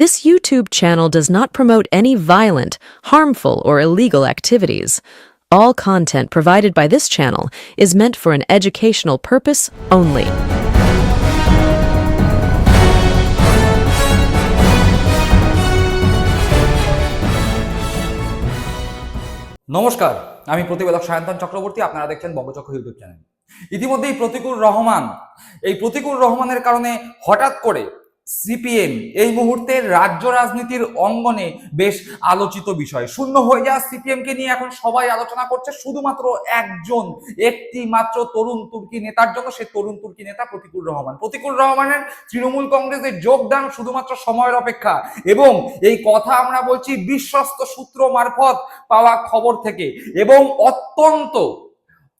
This YouTube channel does not promote any violent, harmful, or illegal activities. All content provided by this channel is meant for an educational purpose only. নমস্কার আমি প্রতিবেদক সায়ন্তন চক্রবর্তী আপনারা দেখছেন বঙ্গচক্র YouTube channel ইতিমধ্যেই প্রতিকূল রহমান এই প্রতিকূল রহমানের কারণে হঠাৎ করে সিপিএম এই মুহূর্তে রাজ্য রাজনীতির অঙ্গনে বেশ আলোচিত বিষয়। শূন্য হয়ে যাওয়া সিপিএম কে নিয়ে এখন সবাই আলোচনা করছে, শুধুমাত্র একজন, একটি মাত্র তরুণ তুর্কি নেতার জন্য সে তরুণ তুর্কি নেতা প্রতিকূল রহমান। প্রতিকূল রহমানের তৃণমূল কংগ্রেসের যোগদান শুধুমাত্র সময়ের অপেক্ষা এবং এই কথা আমরা বলছি বিশ্বস্ত সূত্র মারফত পাওয়া খবর থেকে এবং অত্যন্ত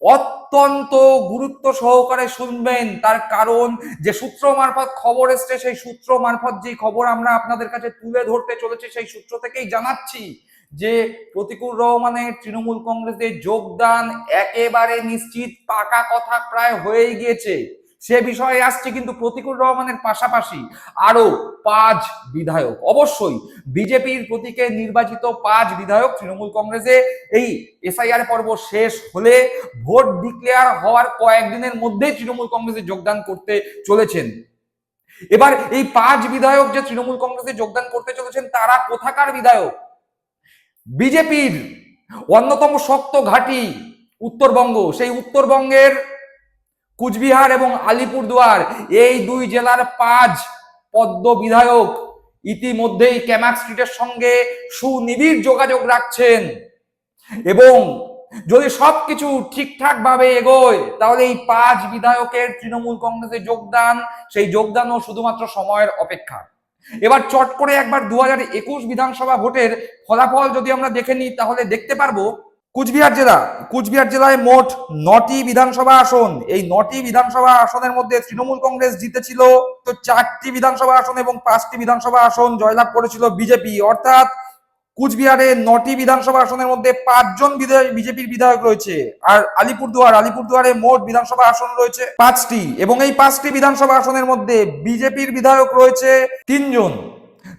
অত্যন্ত গুরুত্ব সহকারে শুনবেন। তার কারণ যে সূত্র মারফত খবর এসছে, সেই সূত্র মারফত যে খবর আমরা আপনাদের কাছে তুলে ধরতে চলেছি, সেই সূত্র থেকেই জানাচ্ছি যে প্রতিকূল রহমানের তৃণমূল কংগ্রেসে যোগদান একেবারে নিশ্চিত, পাকা কথা প্রায় হয়ে গিয়েছে। সে বিষয়ে আসছে কিন্তু প্রতিকূল রহমানের পাশাপাশি আরও পাঁচ বিধায়ক। অবশ্যই বিজেপির প্রতীকে নির্বাচিত পাঁচ বিধায়ক তৃণমূল কংগ্রেসে এই এসআইআর পর্ব শেষ হলে ভোট ডিক্লেয়ার হওয়ার কয়েকদিনের মধ্যেই তৃণমূল কংগ্রেসে যোগদান করতে চলেছেন। এবার এই পাঁচ বিধায়ক যে তৃণমূল কংগ্রেসে যোগদান করতে চলেছেন, তারা কোথাকার বিধায়ক? বিজেপির অন্যতম শক্ত ঘাঁটি উত্তরবঙ্গ। সেই উত্তরবঙ্গের কুচবিহার এবং আলিপুরদুয়ার, এই দুই জেলার পাঁচ পদ্ম বিধায়ক ইতিমধ্যেই ক্যামাক স্ট্রিটের সঙ্গে সুনিবিড় যোগাযোগ রাখছেন। এবং যদি সবকিছু ঠিকঠাক ভাবে এগোয়, তাহলে এই পাঁচ বিধায়কের তৃণমূল কংগ্রেসে যোগদান, সেই যোগদানও শুধুমাত্র সময়ের অপেক্ষা। এবার চট করে একবার দু হাজার একুশ বিধানসভা ভোটের ফলাফল যদি আমরা দেখে নিই, তাহলে দেখতে পারব কুচবিহার জেলা, কুচবিহার জেলায় মোট নটি বিধানসভা আসন। এই নটি বিধানসভা আসনের মধ্যে তৃণমূল কংগ্রেস জিতেছিল। তো চারটি বিধানসভা আসন এবং পাঁচটি বিধানসভা আসন জয়লাভ করেছিল বিজেপি। অর্থাৎ কুচবিহারে নটি বিধানসভা আসনের মধ্যে পাঁচজন বিজেপির বিধায়ক রয়েছে। আর আলিপুরদুয়ার, আলিপুরদুয়ারে মোট বিধানসভা আসন রয়েছে পাঁচটি এবং এই পাঁচটি বিধানসভা আসনের মধ্যে বিজেপির বিধায়ক রয়েছে তিনজন।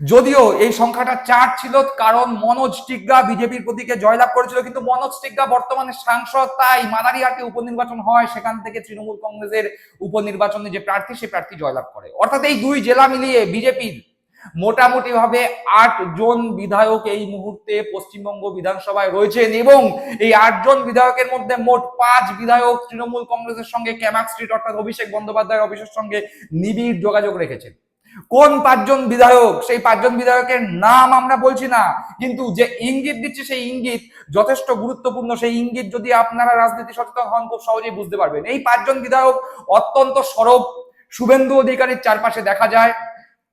যদিও এই সংখ্যাটা চার ছিল, কারণ মনোজ টিগ্গা বিজেপির প্রতীকে জয়লাভ করেছিল, কিন্তু মনোজ টিগ্গা বর্তমানে সাংসদ, তাই মাদারিহাটে উপনির্বাচন হয়, সেখান থেকে তৃণমূল কংগ্রেসের উপনির্বাচনে যে প্রার্থী, সে প্রার্থী জয়লাভ করে। অর্থাৎ এই দুই জেলা মিলিয়ে বিজেপির মোটামুটি ভাবে আট জন বিধায়ক এই মুহূর্তে পশ্চিমবঙ্গ বিধানসভায় রয়েছেন, এবং এই আটজন বিধায়কের মধ্যে মোট পাঁচ বিধায়ক তৃণমূল কংগ্রেসের সঙ্গে ক্যামাক স্ট্রিট, অর্থাৎ অভিষেক বন্দ্যোপাধ্যায় অফিসের সঙ্গে নিবিড় যোগাযোগ রেখেছেন। কোন পাঁচজন বিধায়ক? সেই পাঁচজন বিধায়কের নাম আমরা বলছি না। কিন্তু যে ইঙ্গিত দিচ্ছে সেই ইঙ্গিত যথেষ্ট গুরুত্বপূর্ণ। সেই ইঙ্গিত যদি আপনারা রাজনীতি সচেতন হন, খুব সহজেই বুঝতে পারবেন। এই পাঁচজন বিধায়ক অত্যন্ত সরব। শুভেন্দু অধিকারীর চারপাশে দেখা যায়।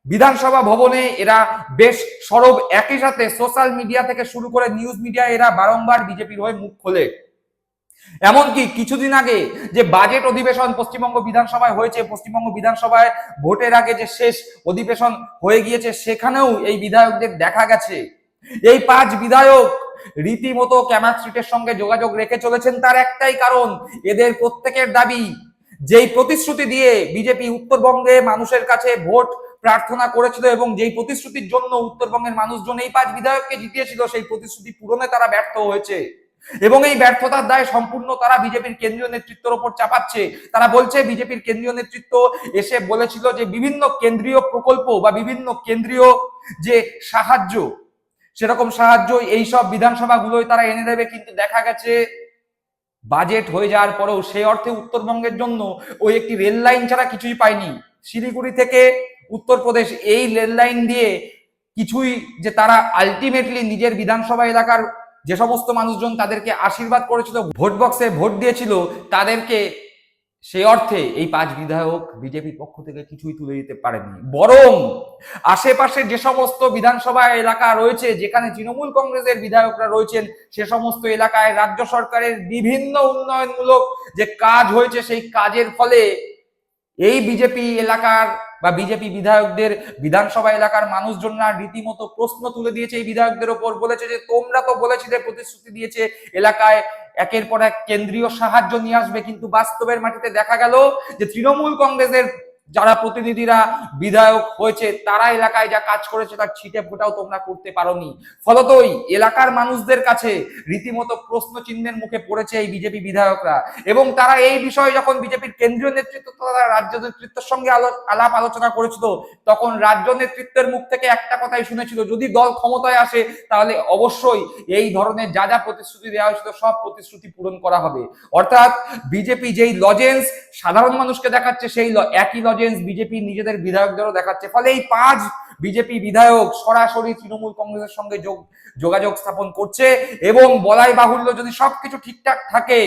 বিধানসভা ভবনে এরা বেশ সরব। একই সাথে সোশ্যাল মিডিয়া থেকে শুরু করে নিউজ মিডিয়া এরা বারংবার বিজেপির হয়ে মুখ খোলে। এমনকি কিছুদিন আগে যে বাজেট অধিবেশন পশ্চিমবঙ্গ বিধানসভায় হয়েছে, পশ্চিমবঙ্গ বিধানসভায় ভোটের আগে যে শেষ অধিবেশন হয়ে গিয়েছে, সেখানেও এই বিধায়কদের দেখা গেছে। এই পাঁচ বিধায়ক রীতিমতো ক্যামাক স্ট্রিটের সঙ্গে যোগাযোগ রেখে চলেছেন, তার একটাই কারণ, এদের প্রত্যেকের দাবি, যেই প্রতিশ্রুতি দিয়ে বিজেপি উত্তরবঙ্গে মানুষের কাছে ভোট প্রার্থনা করেছিল এবং যেই প্রতিশ্রুতির জন্য উত্তরবঙ্গের মানুষজন এই পাঁচ বিধায়ককে জিতিয়েছিল, সেই প্রতিশ্রুতি পূরণে তারা ব্যর্থ হয়েছে। এবং এই ব্যর্থতার দায় সম্পূর্ণ তারা বিজেপির কেন্দ্রীয় নেতৃত্বের ওপর চাপাচ্ছে। তারা বলছে, বিজেপির কেন্দ্রীয় নেতৃত্ব এসে বলেছিল যে বিভিন্ন কেন্দ্রীয় প্রকল্প বা বিভিন্ন কেন্দ্রীয় যে সাহায্য, সেরকম সাহায্য এই সব বিধানসভাগুলোই তারা এনে দেবে, কিন্তু দেখা গেছে বাজেট হয়ে যাওয়ার পরেও সেই অর্থে উত্তরবঙ্গের জন্য ওই একটি রেল লাইন ছাড়া কিছুই পায়নি। শিলিগুড়ি থেকে উত্তরপ্রদেশ এই রেল লাইন দিয়ে কিছুই যে তারা আলটিমেটলি নিজের বিধানসভা এলাকার যে সমস্ত মানুষজন তাদেরকে আশীর্বাদ করেছিল, ভোট বক্সে ভোট দিয়েছিল, তাদেরকে সেই অর্থে এই পাঁচ বিধায়ক বিজেপির পক্ষ থেকে কিছুই তুলে দিতে পারেনি বরং আশেপাশে যে সমস্ত বিধানসভা এলাকা রয়েছে, যেখানে তৃণমূল কংগ্রেসের বিধায়করা রয়েছেন, সে সমস্ত এলাকায় রাজ্য সরকারের বিভিন্ন উন্নয়নমূলক যে কাজ হয়েছে, সেই কাজের ফলে এই বিজেপি এলাকার বা বিজেপি বিধায়কদের বিধানসভা এলাকার মানুষজনরা রীতিমতো প্রশ্ন তুলে দিয়েছে এই বিধায়কদের ওপর। বলেছে যে, তোমরা তো বলেছিলে প্রতিশ্রুতি দিয়েছে, এলাকায় একের পর এক কেন্দ্রীয় সাহায্য নিয়ে আসবে। কিন্তু বাস্তবের মাটিতে দেখা গেল যে তৃণমূল কংগ্রেসের যারা প্রতিনিধিরা বিধায়ক হয়েছে, তারা এলাকায় যা কাজ করেছে তার ছিটে ফোটাও তোমরা করতে পারোনি। ফলতই এলাকার মানুষদের কাছে রীতিমতো প্রশ্ন চিহ্নের মুখে পড়েছে এই বিজেপি বিধায়করা। এবং তারা এই বিষয়ে যখন বিজেপির কেন্দ্রীয় নেতৃত্ব তথা রাজ্য নেতৃত্বের সঙ্গে আলো- আলাপ আলোচনা করেছিল, তখন রাজ্য নেতৃত্বের মুখ থেকে একটা কথাই শুনেছিল, যদি দল ক্ষমতায় আসে তাহলে অবশ্যই এই ধরনের যা যা প্রতিশ্রুতি দেওয়া হয়েছিল সব প্রতিশ্রুতি পূরণ করা হবে। অর্থাৎ বিজেপি যেই লজেন্স সাধারণ মানুষকে দেখাচ্ছে, সেই একই লজেন্স বিজেপি নিজেদের বিধায়কদেরও দেখাচ্ছে। ফলে এই পাঁচ বিজেপি বিধায়ক সরাসরি তৃণমূল কংগ্রেসের সঙ্গে যোগ যোগাযোগ স্থাপন করছে এবং বলাই বাহুল্য যদি সবকিছু ঠিকঠাক থাকে,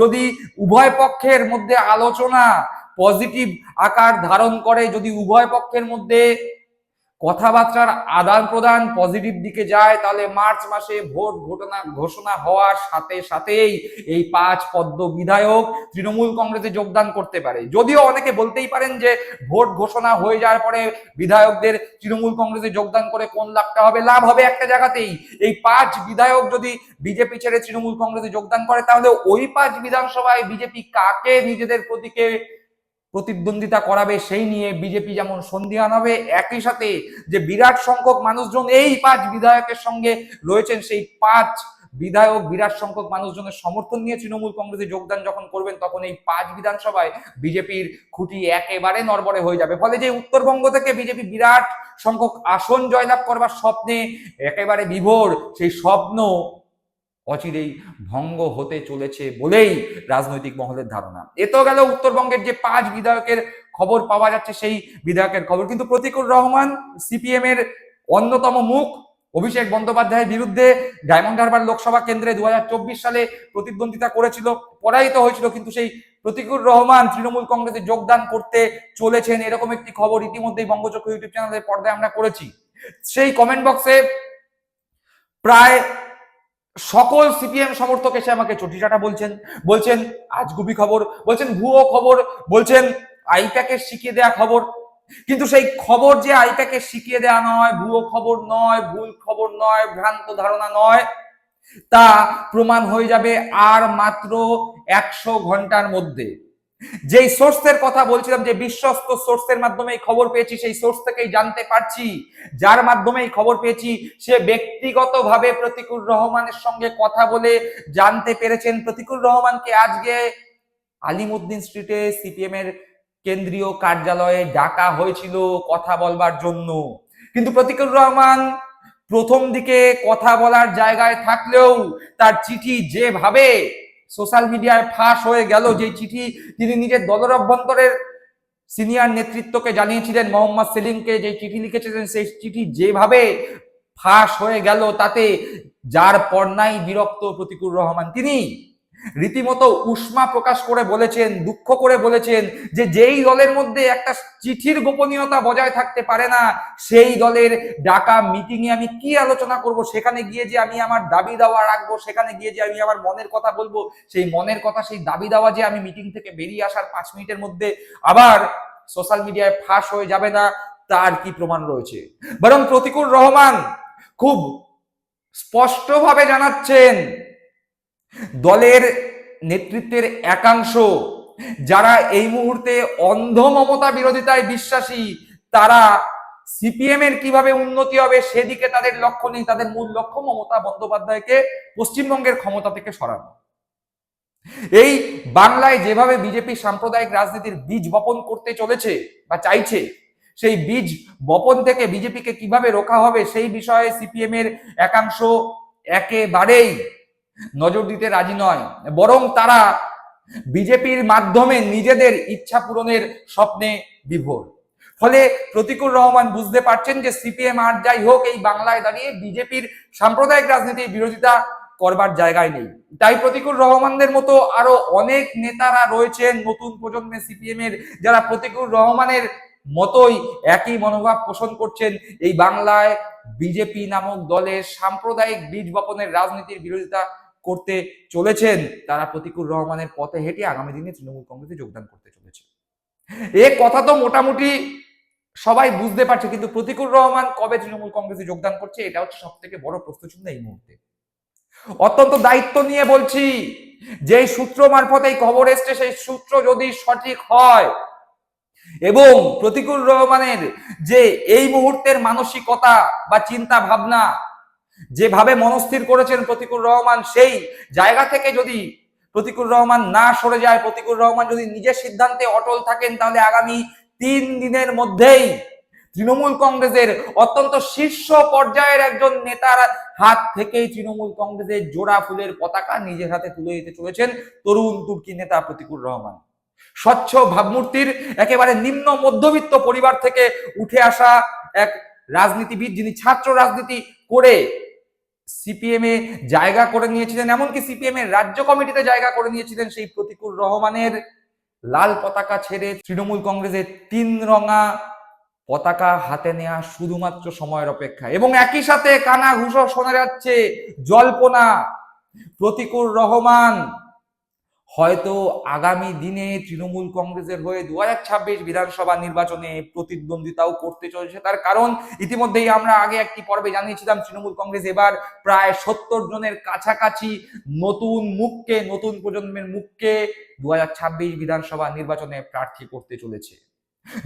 যদি উভয় পক্ষের মধ্যে আলোচনা পজিটিভ আকার ধারণ করে, যদি উভয় পক্ষের মধ্যে কথাবার্তার আদান প্রদান পজিটিভ দিকে যায়, তাহলে মার্চ মাসে ভোট ঘটনা ঘোষণা হওয়ার সাথে সাথেই এই পাঁচ পদ্ম বিধায়ক তৃণমূল কংগ্রেসে যোগদান করতে পারে। যদিও অনেকে বলতেই পারেন যে ভোট ঘোষণা হয়ে যাওয়ার পরে বিধায়কদের তৃণমূল কংগ্রেসে যোগদান করে কোন লাভটা হবে? লাভ হবে একটা জায়গাতেই। এই পাঁচ বিধায়ক যদি বিজেপি ছেড়ে তৃণমূল কংগ্রেসে যোগদান করে, তাহলে ওই পাঁচ বিধানসভায় বিজেপি কাকে নিজেদের প্রতীকে প্রতিদ্বন্দ্বিতা করাবে সেই নিয়ে বিজেপি যেমন সন্ধিহান হবে, একই সাথে যে বিরাট সংখ্যক মানুষজন এই পাঁচ বিধায়কের সঙ্গে রয়েছেন, সেই পাঁচ বিধায়ক, বিরাট সংখ্যক মানুষজনের সমর্থন নিয়ে তৃণমূল কংগ্রেসে যোগদান যখন করবেন, তখন এই পাঁচ বিধানসভায় বিজেপির খুঁটি একেবারে নরবরে হয়ে যাবে। ফলে যে উত্তরবঙ্গ থেকে বিজেপি বিরাট সংখ্যক আসন জয়লাভ করবার স্বপ্নে একেবারে বিভোর, সেই স্বপ্ন অচিরেই ভঙ্গ হতে চলেছে বলেই রাজনৈতিক মহলের ধারণা। এ তো গেল উত্তরবঙ্গের যে পাঁচ বিধায়কের খবর পাওয়া যাচ্ছে, সেই বিধায়কের খবর। কিন্তু প্রতিকুল রহমান, সিপিএম এর অন্যতম মুখ, অভিষেক বন্দ্যোপাধ্যায়ের বিরুদ্ধে ডায়মন্ড হারবার লোকসভা কেন্দ্রে দু হাজার চব্বিশ সালে প্রতিদ্বন্দ্বিতা করেছিল, পরাজিত হয়েছিল, কিন্তু সেই প্রতিকুল রহমান তৃণমূল কংগ্রেসে যোগদান করতে চলেছেন এরকম একটি খবর ইতিমধ্যেই বঙ্গচক্র ইউটিউব চ্যানেলের পর্দায় আমরা করেছি। সেই কমেন্ট বক্সে প্রায় সকল সিপিএম সমর্থক এসে আমাকে চটি টাটা বলছেন বলছেন আজগুবি খবর। বলছেন, ভুয়ো খবর। বলছেন আইপ্যাকে শিখিয়ে দেয়া খবর। কিন্তু সেই খবর যে আইপ্যাকে শিখিয়ে দেয়া নয়, ভুয়ো খবর নয়, ভুল খবর নয়, ভ্রান্ত ধারণা নয়, তা প্রমাণ হয়ে যাবে আর মাত্র একশো ঘণ্টার মধ্যে। যেই সোর্সের কথা বলছিলাম, যে বিশ্বস্ত সোর্সের মাধ্যমে খবর পেয়েছি, সেই সোর্স থেকেই জানতে পারছি। যার মাধ্যমে খবর পেয়েছি, সে ব্যক্তিগতভাবে প্রতিকুল রহমানের সঙ্গে কথা বলে জানতে পেরেছেন। প্রতিকুল রহমানকে আজকে আলিমুদ্দিন স্ট্রিটে সিপিএম এর কেন্দ্রীয় কার্যালয়ে ডাকা হয়েছিল কথা বলবার জন্য। কিন্তু প্রতিকুল রহমান প্রথম দিকে কথা বলার জায়গায় থাকলেও তার চিঠি যেভাবে সোশ্যাল মিডিয়ায় ফাঁস হয়ে গেল। যে চিঠি তিনি নিজের দলের অভ্যন্তরের সিনিয়র নেতৃত্বকে জানিয়েছিলেন, মোহাম্মদ সেলিমকে যে চিঠি লিখেছিলেন, সেই চিঠি যেভাবে ফাঁস হয়ে গেল, তাতে যার পর্নাই বিরক্ত প্রতিকুর রহমান। তিনি রীতিমতো উষ্মা প্রকাশ করে বলেছেন, দুঃখ করে বলেছেন যে যেই দলের মধ্যে একটা চিঠির গোপনীয়তা বজায় থাকতে পারে না, সেই দলের ডাকা মিটিং এ আমি কি আলোচনা করব, সেখানে গিয়ে যে আমি আমার দাবি দাওয়া রাখব, সেখানে গিয়ে যে আমি আমার মনের কথা বলব, সেই মনের কথা, সেই দাবি দাওয়া যে আমি মিটিং থেকে বেরিয়ে আসার পাঁচ মিনিটের মধ্যে আবার সোশ্যাল মিডিয়ায় ফাঁস হয়ে যাবে না, তার কি প্রমাণ রয়েছে? বরং প্রতিকুল রহমান খুব স্পষ্টভাবে জানাচ্ছেন দলের নেতৃত্বের একাংশ যারা এই মুহূর্তে অন্ধ মমতা বিরোধিতায় বিশ্বাসী, তারা সিপিএম এর কীভাবে উন্নতি হবে সেদিকে তাদের লক্ষ্য নেই, তাদের মূল লক্ষ্য মমতা বন্দ্যোপাধ্যায়কে পশ্চিমবঙ্গের ক্ষমতা থেকে সরানো। এই বাংলায় যেভাবে বিজেপি সাম্প্রদায়িক রাজনীতির বীজ বপন করতে চলেছে বা চাইছে, সেই বীজ বপন থেকে বিজেপিকে কীভাবে রোখা হবে সেই বিষয়ে সিপিএম এর একাংশ একেবারেই নজর দিতে রাজি নয়। বরং তারা বিজেপির মাধ্যমে নিজেদের ইচ্ছা পূরণের স্বপ্নে বিভোর। ফলে প্রতিকুল রহমান বুঝতে পারছেন যে সিপিএম আর যাই হোক, এই বাংলায় দাঁড়িয়ে বিজেপির সাম্প্রদায়িক রাজনীতির বিরোধিতা করবার জায়গায় নেই। তাই প্রতিকুল রহমানদের মতো আরও অনেক নেতারা রয়েছেন নতুন প্রজন্মে সিপিএম এর যারা প্রতিকুল রহমানের মতোই একই মনোভাব পোষণ করছেন এই বাংলায় বিজেপি নামক দলের সাম্প্রদায়িক বীজ বপনের রাজনীতির বিরোধিতা করতে চলেছেন। তারা প্রতিকুল রহমানের পথে হেঁটে আগামী দিনে তৃণমূল কংগ্রেসে যোগদান করতে চলেছে। এ কথা তো মোটামুটি সবাই বুঝতে পারছে, কিন্তু প্রতিকুল রহমান কবে তৃণমূল কংগ্রেসে যোগদান করছে, এটা হচ্ছে সব থেকে বড় প্রশ্নচিহ্ন এই মুহূর্তে। অত্যন্ত দায়িত্ব নিয়ে বলছি যে সূত্র মারফত এই খবর এসছে, সেই সূত্র যদি সঠিক হয় এবং প্রতিকুল রহমানের যে এই মুহূর্তের মানসিকতা বা চিন্তা ভাবনা, যেভাবে মনস্থির করেছেন প্রতিকুল রহমান, সেই জায়গা থেকে যদি প্রতিকুল রহমান না সরে যায়, প্রতিকুল রহমান যদি নিজের সিদ্ধান্তে অটল থাকেন, তাহলে আগামী তিন দিনের মধ্যেই তৃণমূল কংগ্রেসের অত্যন্ত শীর্ষ পর্যায়ের একজন নেতার হাত থেকেই তৃণমূল কংগ্রেসের জোড়া ফুলের পতাকা নিজের হাতে তুলে দিতে চলেছেন তরুণ তুর্কি নেতা প্রতিকুল রহমান। স্বচ্ছ ভাবমূর্তির একেবারে নিম্ন মধ্যবিত্ত পরিবার থেকে উঠে আসা এক রাজনীতিবিদ যিনি ছাত্র রাজনীতি করে সিপিএম এ জায়গা করে নিয়েছিলেন, এমনকি সিপিএম এর রাজ্য কমিটিতে জায়গা করে নিয়েছিলেন সেই প্রতিকুল রহমানের লাল পতাকা ছেড়ে তৃণমূল কংগ্রেসের তিন রঙা পতাকা হাতে নেওয়া শুধুমাত্র সময়ের অপেক্ষা। এবং একই সাথে কানা ঘুষো শোনা যাচ্ছে, জল্পনা প্রতিকুল রহমান। হয়তো আগামী দিনে তৃণমূল কংগ্রেসের হয়ে দুহাজার ছাব্বিশ বিধানসভা নির্বাচনে প্রতিদ্বন্দ্বিতাও করতে চলেছে। তার কারণ ইতিমধ্যেই আমরা আগে একটি পর্বে জানিয়েছিলাম, তৃণমূল কংগ্রেস এবার প্রায় সত্তর জনের কাছাকাছি নতুন মুখকে, নতুন প্রজন্মের মুখকে দু হাজার ছাব্বিশ বিধানসভা নির্বাচনে প্রার্থী করতে চলেছে।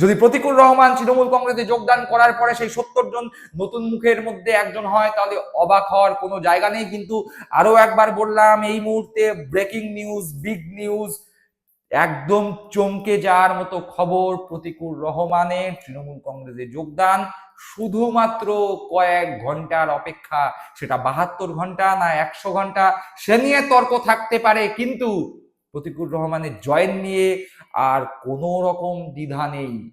যদি প্রতিকুল রহমান তৃণমূল কংগ্রেসে যোগদান করার পরে সেই সত্তর জন নতুন মুখের মধ্যে একজন হয়, তাহলে অবাক হওয়ার কোনো জায়গা নেই। কিন্তু আরও একবার বললাম, এই মুহূর্তে ব্রেকিং নিউজ বিগ নিউজ একদম চমকে যাওয়ার মতো খবর প্রতিকুল রহমানের তৃণমূল কংগ্রেসে যোগদান। শুধুমাত্র কয়েক ঘণ্টার অপেক্ষা, সেটা বাহাত্তর ঘণ্টা না একশো ঘণ্টা, সে নিয়ে তর্ক থাকতে পারে, কিন্তু প্রতিকুল রহমানের জয়েন নিয়ে আর কোনো রকম দ্বিধা নেই।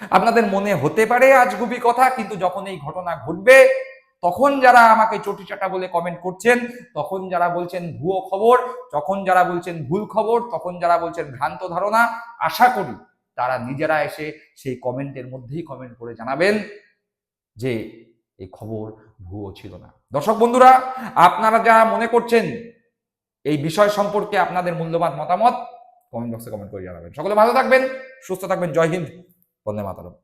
আপনাদের মনে হতে পারে আজ আজগুবি কথা, কিন্তু যখন এই ঘটনা ঘটবে, তখন যারা আমাকে চটিচাটা বলে কমেন্ট করছেন, তখন যারা বলছেন ভুয়ো খবর তখন যারা বলছেন ভুল খবর, তখন যারা বলছেন ভ্রান্ত ধারণা, আশা করি তারা নিজেরা এসে সেই কমেন্টের মধ্যেই কমেন্ট করে জানাবেন যে এই খবর ভুয়ো ছিল না। দর্শক বন্ধুরা, আপনারা যারা মনে করছেন এই বিষয় সম্পর্কে আপনাদের মূল্যবান মতামত কমেন্ট বক্সে কমেন্ট করে জানাবেন। সকলে ভালো থাকবেন, সুস্থ থাকবেন। জয় হিন্দ, বন্দে মাতারম।